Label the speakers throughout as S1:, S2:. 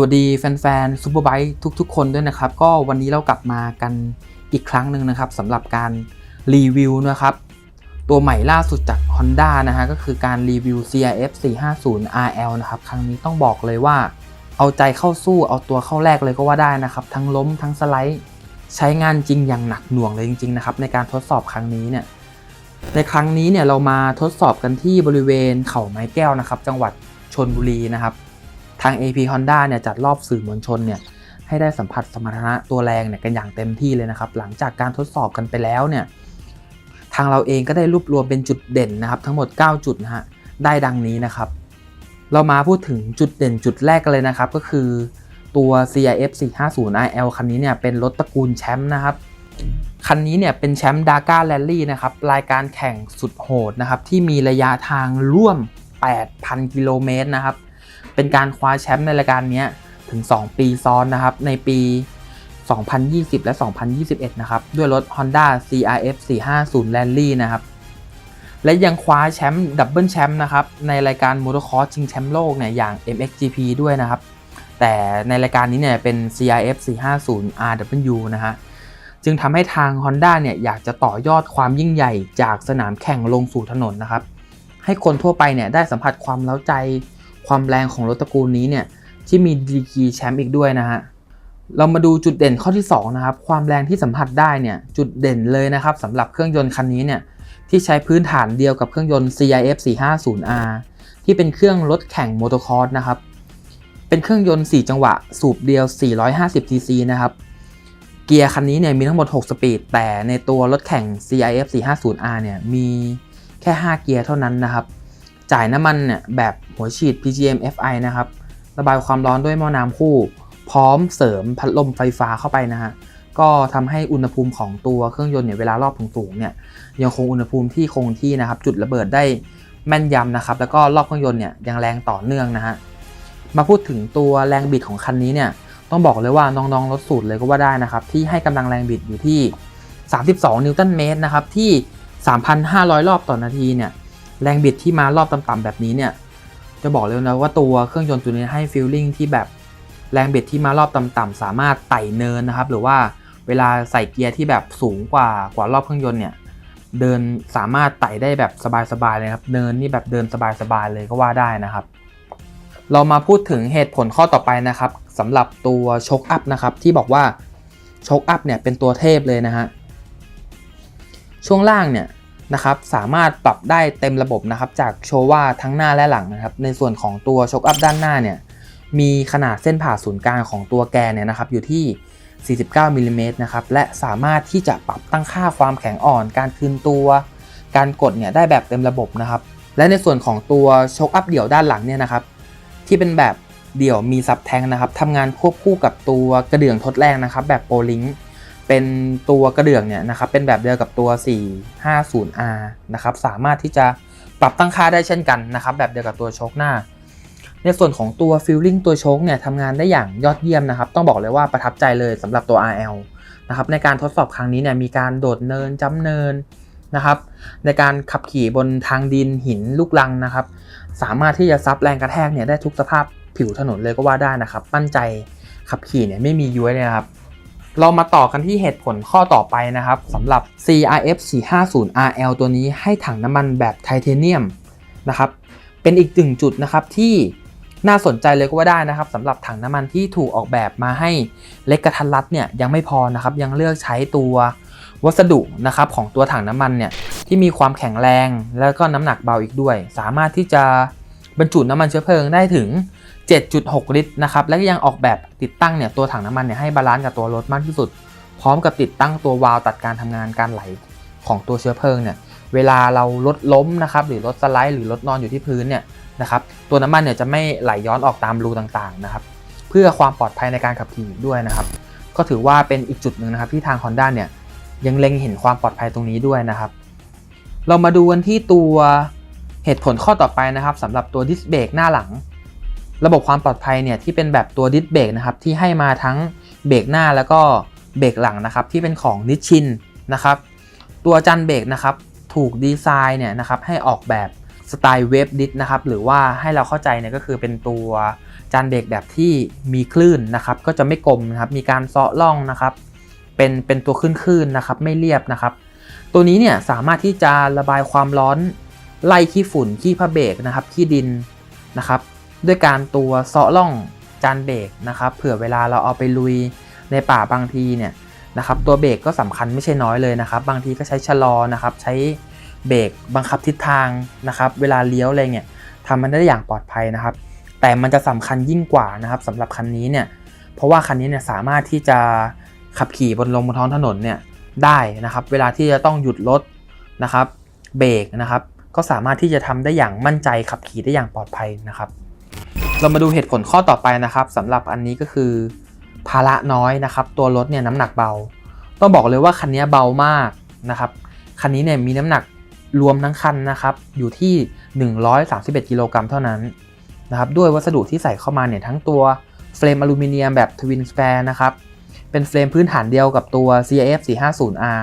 S1: สวัสดีแฟนๆซูเปอร์ไบค์ทุกๆ คนด้วยนะครับ ก็วันนี้เรากลับมากันอีกครั้งหนึ่งนะครับสำหรับการรีวิวนะครับ ตัวใหม่ล่าสุดจาก Honda นะฮะก็คือการรีวิว CRF 450 RL นะครับ ครั้งนี้ต้องบอกเลยว่า เอาใจเข้าสู้เอาตัวเข้าแรกเลยก็ว่าได้นะครับ ทั้งล้มทั้งสไลด์ ใช้งานจริงอย่างหนักหน่วงเลยจริงๆนะครับในการทดสอบครั้งนี้เนี่ยในครั้งนี้เนี่ยเรามาทดสอบกันที่บริเวณเขาไม้แก้วนะครับ จังหวัดชนบุรีนะครับ ทาง AP Honda เนี่ยจัดรอบสื่อมวลชนเนี่ยให้ได้สัมผัสสมรรถนะตัวแรงเนี่ยกันอย่างเต็มที่เลยนะครับ หลังจากการทดสอบกันไปแล้วเนี่ยทางเราเองก็ได้รวบรวมเป็นจุดเด่นนะครับ ทั้งหมด 9 จุดนะฮะได้ดังนี้นะครับ เรามาพูดถึงจุดเด่นจุดแรกกันเลยนะครับ ก็คือตัว CRF 450 IL คันนี้เนี่ยเป็นรถตระกูลแชมป์นะครับคันนี้เนี่ยเป็นแชมป์ดาก้าแรลลี่นะครับรายการแข่งสุดโหดนะครับที่มีระยะทางร่วม 8,000 กิโลเมตรนะครับ เป็นการคว้าแชมป์ในรายการนี้ถึง 2 ปีซ้อนนะครับ ในปี 2020 และ 2021 นะครับ ด้วยรถ Honda CRF 450 Rally นะครับ และยังคว้าแชมป์ดับเบิลแชมป์นะครับ ในรายการ Motocross ชิงแชมป์โลกเนี่ยอย่าง MXGP ด้วยนะครับ แต่ในรายการนี้เนี่ยเป็น CRF 450 RW นะฮะจึงทำให้ทาง Honda เนี่ยอยากจะต่อยอดความยิ่งใหญ่จากสนามแข่งลงสู่ถนนนะครับ ให้คนทั่วไปเนี่ยได้สัมผัสความเล้าใจ ความแรงของรถตระกูลนี้เนี่ยที่มีดีกีแชมป์อีกด้วยนะฮะเรามาดูจุดเด่นข้อที่2นะครับความแรงที่สัมผัสได้เนี่ยจุดเด่นเลยนะครับสำหรับเครื่องยนต์คันนี้เนี่ยที่ใช้พื้นฐานเดียวกับเครื่องยนต์ CRF 450R ที่เป็นเครื่องรถแข่งมอเตอร์คอร์สนะครับเป็นเครื่องยนต์ 4 จังหวะ สูบเดียว 450 cc นะครับเกียร์คันนี้เนี่ยมีทั้งหมด 6 สปีด แต่ในตัวรถแข่ง CRF 450R เนี่ยมีแค่ 5 เกียร์เท่านั้นนะครับจ่ายน้ำมันเนี่ยแบบ หัวฉีด PGM FI นะครับ ระบายความร้อนด้วยหม้อน้ำคู่ พร้อมเสริมพัดลมไฟฟ้าเข้าไปนะฮะ ก็ทำให้อุณหภูมิของตัวเครื่องยนต์เนี่ยเวลารอบสูงๆเนี่ยยังคงอุณหภูมิที่คงที่นะครับ จุดระเบิดได้แม่นยำนะครับ แล้วก็รอบเครื่องยนต์เนี่ยยังแรงต่อเนื่องนะฮะ มาพูดถึงตัวแรงบิดของคันนี้เนี่ยต้องบอกเลยว่าน้องๆรถสูตรเลยก็ว่าได้นะครับ ที่ให้กำลังแรงบิดอยู่ที่ 32 นิวตันเมตรนะครับที่ 3,500 รอบต่อนาทีเนี่ยแรงบิดที่มารอบต่ำๆแบบนี้เนี่ย จะบอกเลยนะว่าตัวเครื่องยนต์ตัวนี้ให้ฟีลลิ่งที่แบบแรงบิดที่มารอบต่ำๆสามารถไต่เนินนะครับ หรือว่าเวลาใส่เกียร์ที่แบบสูงกว่ากว่ารอบเครื่องยนต์เนี่ยเดินสามารถไต่ได้แบบสบายๆเลยครับ เนินนี่แบบเดินสบายๆเลยก็ว่าได้นะครับ เรามาพูดถึงเหตุผลข้อต่อไปนะครับสำหรับตัวช็อคอัพนะครับที่บอกว่าช็อคอัพเนี่ยเป็นตัวเทพเลยนะฮะช่วงล่างเนี่ย นะครับสามารถปรับได้เต็มระบบนะครับจากโชว่าทั้งหน้าและหลังนะครับในส่วนของตัวช็อคอัพด้านหน้าเนี่ยมีขนาดเส้นผ่าศูนย์กลางของตัวแกนเนี่ยนะครับอยู่ที่ 49มิลลิเมตรนะครับและสามารถที่จะปรับตั้งค่าความแข็งอ่อน การคืนตัว การกดเนี่ยได้แบบเต็มระบบนะครับและในส่วนของตัวช็อคอัพเดี่ยวด้านหลังเนี่ยนะครับที่เป็นแบบเดี่ยวมีซับแทงนะครับทำงานควบคู่กับตัวกระเดื่องทดแรงนะครับแบบโปรลิง เป็นตัวกระเดื่องเนี่ยนะครับเป็นแบบเดียวกับตัว 450R นะครับสามารถที่จะปรับตั้งค่าได้เช่นกันนะครับแบบเดียวกับตัวโชคหน้า ในส่วนของตัวฟิลลิ่งตัวโชคเนี่ยทำงานได้อย่างยอดเยี่ยมนะครับ ต้องบอกเลยว่าประทับใจเลยสำหรับตัว RL นะครับในการทดสอบครั้งนี้เนี่ยมีการโดดเนินจ้ำเนินนะครับในการขับขี่บนทางดินหินลูกลังนะครับ สามารถที่จะซับแรงกระแทกเนี่ยได้ทุกสภาพผิวถนนเลยก็ว่าได้นะครับ มั่นใจขับขี่เนี่ยไม่มีย้วยเลยครับ เรามาต่อกันที่เหตุผลข้อต่อไปนะครับสำหรับ CRF 450 RL ตัวนี้ให้ถังน้ำมันแบบไทเทเนียมนะครับเป็นอีกหนึ่งจุดนะครับที่น่าสนใจเลยก็ว่าได้นะครับสำหรับถังน้ำมันที่ถูกออกแบบมาให้เล็กกระทัดรัดเนี่ยยังไม่พอนะครับยังเลือกใช้ตัววัสดุนะครับของตัวถังน้ำมันเนี่ยที่มีความแข็งแรงแล้วก็น้ำหนักเบาอีกด้วย สามารถที่จะบรรจุน้ำมันเชื้อเพลิงได้ถึง 7.6 ลิตรนะครับ และก็ยังออกแบบติดตั้งเนี่ยตัวถังน้ำมันเนี่ยให้บาลานซ์กับตัวรถมากที่สุด พร้อมกับติดตั้งตัววาล์วตัดการทำงานการไหลของตัวเชื้อเพลิงเนี่ย เวลาเรารถล้มนะครับ หรือรถสไลด์หรือรถนอนอยู่ที่พื้นเนี่ยนะครับ ตัวน้ำมันเนี่ยจะไม่ไหลย้อนออกตามรูต่างๆนะครับ เพื่อความปลอดภัยในการขับขี่ด้วยนะครับ ก็ถือว่าเป็นอีกจุดหนึ่งนะครับที่ทาง Honda เนี่ยยังเล็งเห็นความปลอดภัยตรงนี้ด้วยนะครับ เรามาดูกันที่ตัวเหตุผลข้อต่อไปนะครับสำหรับตัวดิสเบรกหน้าหลัง ระบบความปลอดภัยเนี่ยที่เป็นแบบตัวดิสเบรกนะครับที่ให้มาทั้งเบรกหน้าแล้วก็เบรกหลังนะครับที่เป็นของนิชชินนะครับตัวจันเบรกนะครับถูกดีไซน์เนี่ยนะครับให้ออกแบบสไตล์เวฟดิสนะครับหรือว่าให้เราเข้าใจเนี่ยก็คือเป็นตัวจานเบรกแบบที่มีคลื่นนะครับก็จะไม่กลมนะครับมีการเซาะล่องนะครับเป็นเป็นตัวขึ้นคลื่นๆนะครับไม่เรียบนะครับ ตัวนี้เนี่ยสามารถที่จะระบายความร้อนไล่ขี้ฝุ่นขี้ผ้าเบรกนะครับขี้ดินนะครับ ด้วยการตัวเซาะล่องจานเบรกนะครับ เผื่อเวลาเราเอาไปลุยในป่าบางทีเนี่ยนะครับ ตัวเบรกก็สำคัญไม่ใช่น้อยเลยนะครับ บางทีก็ใช้ชะลอนะครับ ใช้เบรกบังคับทิศทางนะครับ เวลาเลี้ยวอะไรเงี้ยทำมันได้อย่างปลอดภัยนะครับ แต่มันจะสำคัญยิ่งกว่านะครับสำหรับคันนี้เนี่ย เพราะว่าคันนี้เนี่ยสามารถที่จะขับขี่บนลงบนท้องถนนเนี่ยได้นะครับ เวลาที่จะต้องหยุดรถนะครับ เบรกนะครับ ก็สามารถที่จะทำได้อย่างมั่นใจขับขี่ได้อย่างปลอดภัยนะครับ เรามาดูเหตุผลข้อต่อไปนะครับสำหรับอันนี้ก็คือ ภาระน้อยนะครับ ตัวรถเนี่ยน้ำหนักเบา ต้องบอกเลยว่าคันนี้เบามากนะครับคันนี้เนี่ยมีน้ำหนักรวมทั้งคันนะครับ อยู่ที่ 131กิโลกรัมเท่านั้นนะครับด้วยวัสดุที่ใส่เข้ามาเนี่ยทั้งตัวเฟรมอลูมิเนียมแบบทวินสแ a ร์นะครับเป็นเฟรมพื้นฐานเดียวกับตัว CIF 450R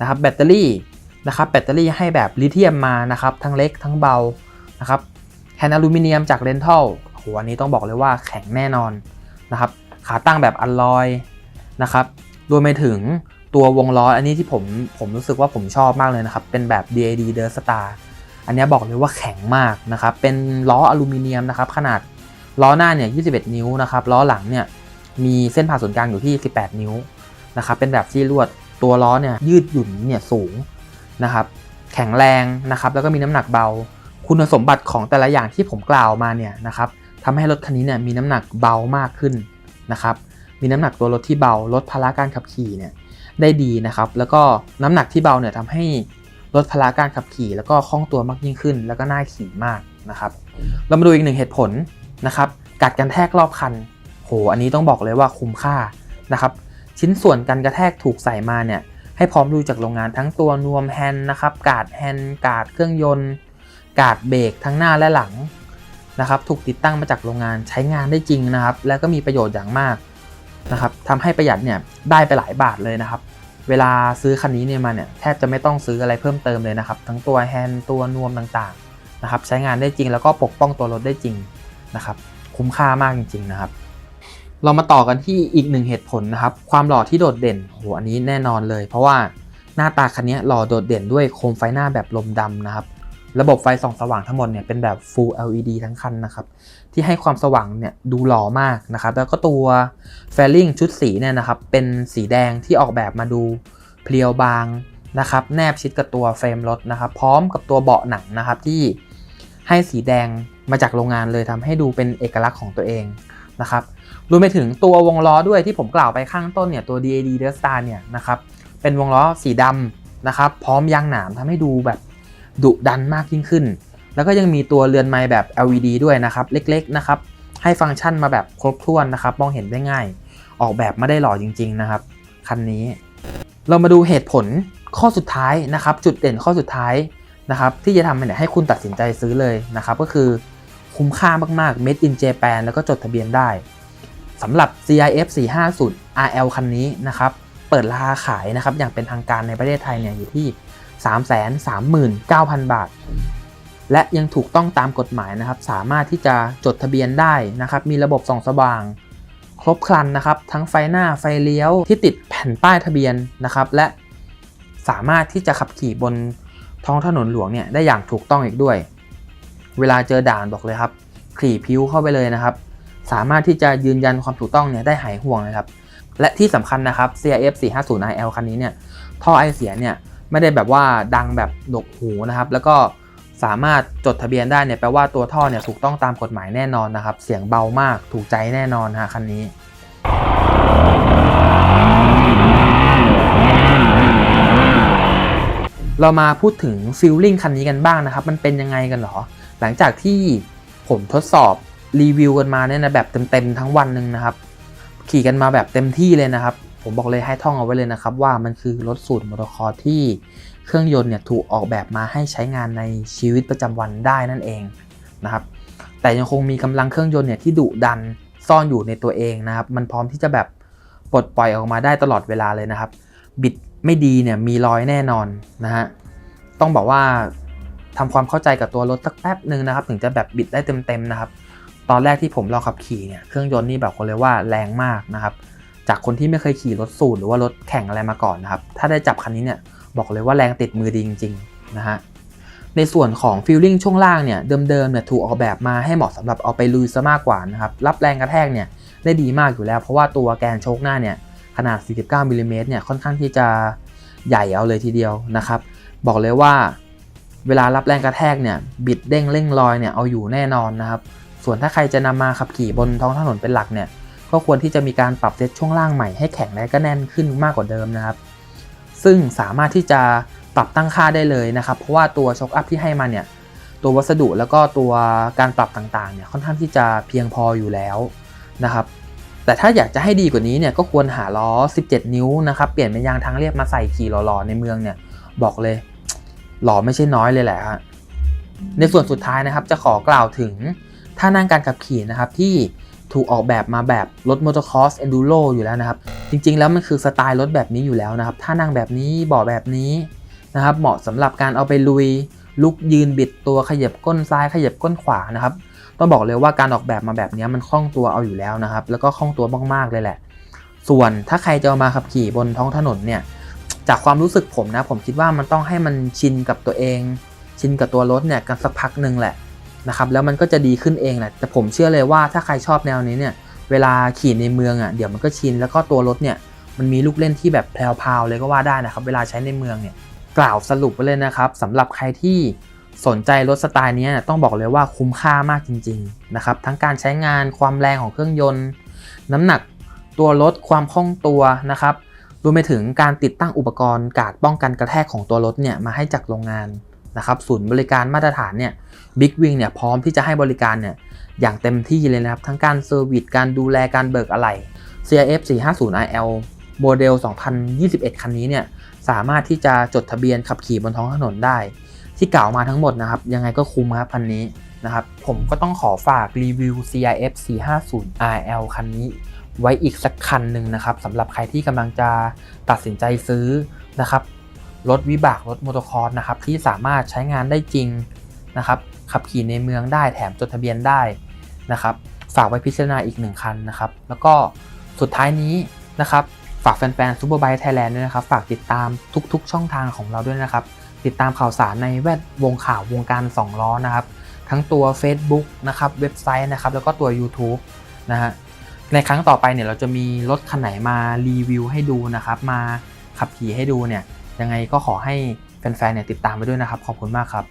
S1: นะครับแบตเตอรี่นะครับแบตเตอรี่ให้แบบลิเธียมมานะครับทั้งเล็กทั้งเบานะครับแฮนด์อลูมิเนียมจากเรนทัล หอันนี้ต้องบอกเลยว่าแข็งแน่นอนนะครับ ขาตั้งแบบอัลลอยนะครับรวมไปถึงตัววงล้ออันนี้ที่ผมผมรู้สึกว่าผมชอบมากเลยนะครับ เป็นแบบ DAD Dirt Star อันนี้บอกเลยว่าแข็งมากนะครับ เป็นล้ออลูมิเนียมนะครับ ขนาดล้อหน้าเนี่ย 21 นิ้วนะครับ ล้อหลังเนี่ยมีเส้นผ่าศูนย์กลางอยู่ที่ 18 นิ้วนะครับ เป็นแบบซี่ลวด ตัวล้อเนี่ยยืดหยุ่นเนี่ยสูงนะครับ แข็งแรงนะครับ แล้วก็มีน้ำหนักเบา คุณสมบัติของแต่ละอย่างที่ผมกล่าวมาเนี่ยนะครับ ทำให้รถคันนี้เนี่ยมีน้ำหนักเบามากขึ้นนะครับ มีน้ำหนักตัวรถที่เบาลดภาระการขับขี่เนี่ยได้ดีนะครับ แล้วก็น้ำหนักที่เบาเนี่ยทำให้ลดภาระการขับขี่ แล้วก็คล่องตัวมากยิ่งขึ้น แล้วก็น่าขี่มากนะครับ เรามาดูอีกหนึ่งเหตุผลนะครับ กัดกันแทกรอบคัน โห อันนี้ต้องบอกเลยว่าคุ้มค่านะครับ ชิ้นส่วนกันกระแทกถูกใส่มาเนี่ยให้พร้อมดูจากโรงงานทั้งตัวนวมแฮนนะครับ กาดแฮนกาดเครื่องยนต์ กาดเบรกทั้งหน้าและหลัง นะครับถูกติดตั้งมาจากโรงงานใช้งานได้จริงนะครับ แล้วก็มีประโยชน์อย่างมากนะครับทำให้ประหยัดเนี่ยได้ไปหลายบาทเลยนะครับ เวลาซื้อคันนี้เนี่ยมาเนี่ยแทบจะไม่ต้องซื้ออะไรเพิ่มเติมเลยนะครับ ทั้งตัวแฮนด์ตัวนวมต่างๆนะครับ ใช้งานได้จริงแล้วก็ปกป้องตัวรถได้จริงนะครับ คุ้มค่ามากจริง ๆนะครับ เรามาต่อกันที่อีกหนึ่งเหตุผลนะครับ ความหล่อที่โดดเด่นโหอันนี้แน่นอนเลย เพราะว่าหน้าตาคันนี้หล่อโดดเด่นด้วยโคมไฟหน้าแบบลมดำนะครับ ระบบไฟส่องสว่างทั้งหมดเนี่ยเป็นแบบ Full LED ทั้งคันนะครับ ที่ให้ความสว่างเนี่ยดูหล่อมากนะครับ แล้วก็ตัวแฟลลิงชุดสีเนี่ยนะครับ เป็นสีแดงที่ออกแบบมาดูเพรียวบางนะครับ แนบชิดกับตัวเฟรมรถนะครับ พร้อมกับตัวเบาะหนังนะครับที่ให้สีแดงมาจากโรงงานเลยทำให้ดูเป็นเอกลักษณ์ของตัวเองนะครับรวมไปถึงตัววงล้อด้วยที่ผมกล่าวไปข้างต้นเนี่ยตัว DAD d e s t a r เนี่ยนะครับเป็นวงล้อสีดำนะครับ พร้อมยางหนามทำให้ดูแบบ ดุดันมากยิ่งขึ้น แล้วก็ยังมีตัวเรือนไม้แบบ LED ด้วยนะครับเล็กๆนะครับให้ฟังก์ชันมาแบบครบถ้วนนะครับมองเห็นได้ง่าย ออกแบบมาได้หล่อจริง ๆนะครับคันนี้ เรามาดูเหตุผลข้อสุดท้ายนะครับ จุดเด่นข้อสุดท้ายนะครับที่จะทำให้ให้คุณตัดสินใจซื้อเลยนะครับก็คือคุ้มค่ามากๆ Made in Japan แล้วก็จดทะเบียนได้สำหรับ CIF 450 RL คันนี้นะครับ เปิดราคาขายนะครับ อย่างเป็นทางการในประเทศไทยเนี่ยอยู่ที่ 339,000 บาท และยังถูกต้องตามกฎหมายนะครับ สามารถที่จะจดทะเบียนได้นะครับ มีระบบส่องสว่าง ครบครันนะครับ ทั้งไฟหน้าไฟเลี้ยวที่ติดแผ่นป้ายทะเบียนนะครับ และสามารถที่จะขับขี่บนท้องถนนหลวงเนี่ยได้อย่างถูกต้องอีกด้วย เวลาเจอด่านบอกเลยครับขี่พิ้วเข้าไปเลยนะครับ สามารถที่จะยืนยันความถูกต้องเนี่ยได้หายห่วงเลยครับ และที่สำคัญนะครับ CRF 450 IL คันนี้เนี่ย ท่อไอเสียเนี่ย ไม่ได้แบบว่าดังแบบดกหูนะครับ แล้วก็สามารถจดทะเบียนได้เนี่ยแปลว่าตัวท่อเนี่ยถูกต้องตามกฎหมายแน่นอนนะครับ เสียงเบามากถูกใจแน่นอนฮะคันนี้เรามาพูดถึงฟิลลิ่งคันนี้กันบ้างนะครับ มันเป็นยังไงกันหรอ หลังจากที่ผมทดสอบรีวิวกันมาเนี่ยนะแบบเต็มๆทั้งวันหนึ่งนะครับ ขี่กันมาแบบเต็มที่เลยนะครับ ผมบอกเลยให้ท่องเอาไว้เลยนะครับว่ามันคือรถสูตรมอเตอร์คอร์ที่เครื่องยนต์เนี่ยถูกออกแบบมาให้ใช้งานในชีวิตประจำวันได้นั่นเองนะครับ แต่ยังคงมีกำลังเครื่องยนต์เนี่ยที่ดุดันซ่อนอยู่ในตัวเองนะครับ มันพร้อมที่จะแบบปลดปล่อยออกมาได้ตลอดเวลาเลยนะครับ บิดไม่ดีเนี่ยมีรอยแน่นอนนะฮะต้องบอกว่าทำความเข้าใจกับตัวรถสักแป๊บหนึ่งนะครับ ถึงจะแบบบิดได้เต็มๆนะครับ ตอนแรกที่ผมลองขับขี่เนี่ยเครื่องยนต์นี่แบบคนเลยว่าแรงมากนะครับ จากคนที่ไม่เคยขี่รถสูตรหรือว่ารถแข่งอะไรมาก่อนนะครับ ถ้าได้จับคันนี้เนี่ยบอกเลยว่าแรงติดมือดีจริงๆนะฮะในส่วนของฟิลลิ่งช่วงล่างเนี่ยเดิมๆเนี่ยถูกออกแบบมาให้เหมาะสำหรับเอาไปลุยซะมากกว่านะครับรับแรงกระแทกเนี่ยได้ดีมากอยู่แล้ว เพราะว่าตัวแกนโชคหน้าเนี่ยขนาด 49มิลลิเมตรเนี่ยค่อนข้างที่จะใหญ่เอาเลยทีเดียวนะครับ บอกเลยว่าเวลารับแรงกระแทกเนี่ยบิดเด้งเร่งลอยเนี่ยเอาอยู่แน่นอนนะครับ ส่วนถ้าใครจะนำมาขับขี่บนท้องถนนเป็นหลักเนี่ย ก็ควรที่จะมีการปรับเซตช่วงล่างใหม่ให้แข็งและก็แน่นขึ้นมากกว่าเดิมนะครับ ซึ่งสามารถที่จะปรับตั้งค่าได้เลยนะครับ เพราะว่าตัวช็อคอัพที่ให้มาเนี่ยตัววัสดุแล้วก็ตัวการปรับต่างๆเนี่ยค่อนข้างที่จะเพียงพออยู่แล้วนะครับแต่ถ้าอยากจะให้ดีกว่านี้เนี่ยก็ควรหาล้อ 17 นิ้วนะครับเปลี่ยนเป็นยางทางเรียบมาใส่ขี่หล่อๆในเมืองเนี่ยบอกเลยหล่อไม่ใช่น้อยเลยแหละฮะในส่วนสุดท้ายนะครับจะขอกล่าวถึงท่านั่งการขับขี่นะครับที่ ถูกออกแบบมาแบบรถมอเตอร์คอร์สเอนดูโรอยู่แล้วนะครับ จริงๆแล้วมันคือสไตล์รถแบบนี้อยู่แล้วนะครับ ท่านั่งแบบนี้เบาะแบบนี้นะครับ เหมาะสำหรับการเอาไปลุย ลุกยืนบิดตัวขยับก้นซ้ายขยับก้นขวานะครับ ต้องบอกเลยว่าการออกแบบมาแบบนี้มันคล่องตัวเอาอยู่แล้วนะครับ แล้วก็คล่องตัวมากๆเลยแหละ ส่วนถ้าใครจะามาขับขี่บนท้องถนนเนี่ย จากความรู้สึกผมนะ ผมคิดว่ามันต้องให้มันชินกับตัวเอง ชินกับตัวรถเนี่ยกันสักพักหนึ่งแหละ นะครับแล้วมันก็จะดีขึ้นเองแหละแต่ผมเชื่อเลยว่าถ้าใครชอบแนวนี้เนี่ยเวลาขี่ในเมืองอะเดี๋ยวมันก็ชินแล้วก็ตัวรถเนี่ยมันมีลูกเล่นที่แบบแพรวๆเลยก็ว่าได้นะครับ เวลาใช้ในเมืองเนี่ยกล่าวสรุปไปเลยนะครับสำหรับใครที่สนใจรถสไตล์นี้ต้องบอกเลยว่าคุ้มค่ามากจริงๆนะครับทั้งการใช้งานความแรงของเครื่องยนต์ น้ำหนักตัวรถความคล่องตัวนะครับรวมไปถึงการติดตั้งอุปกรณ์การป้องกันกระแทกของตัวรถเนี่ยมาให้จากโรงงาน นะครับศูนย์บริการมาตรฐานเนี่ยบิ๊กวิงเนี่ยพร้อมที่จะให้บริการเนี่ยอย่างเต็มที่เลยนะครับ ทั้งการเซอร์วิสการดูแลการเบิกอะไหล่ CRF 450 IL โมเดล 2021 คันนี้เนี่ยสามารถที่จะจดทะเบียนขับขี่บนท้องถนนได้ ที่กล่าวมาทั้งหมดนะครับ ยังไงก็คุ้มครับคันนี้นะครับผมก็ต้องขอฝากรีวิว CRF 450 RL คันนี้ ไว้อีกสักคันหนึ่งนะครับสำหรับใครที่กำลังจะตัดสินใจซื้อนะครับ รถวิบากรถมอเตอร์คอร์สนะครับที่สามารถใช้งานได้จริงนะครับขับขี่ในเมืองได้แถมจดทะเบียนได้นะครับฝากไว้พิจารณาอีกหนึ่งคันนะครับแล้วก็สุดท้ายนี้นะครับฝากแฟนๆ Superbike Thailand ด้วยนะครับ ฝากติดตามทุกๆ ช่องทางของเราด้วยนะครับ ติดตามข่าวสารในแวดวงข่าววงการ 2 ล้อนะครับ ทั้งตัว Facebook นะครับ เว็บไซต์นะครับ แล้วก็ตัว YouTube นะฮะ ในครั้งต่อไปเนี่ยเราจะมีรถคันไหนมารีวิวให้ดูนะครับ มาขับขี่ให้ดูเนี่ย ยังไงก็ขอให้แฟนๆเนี่ยติดตามไปด้วยนะครับ ขอบคุณมากครับ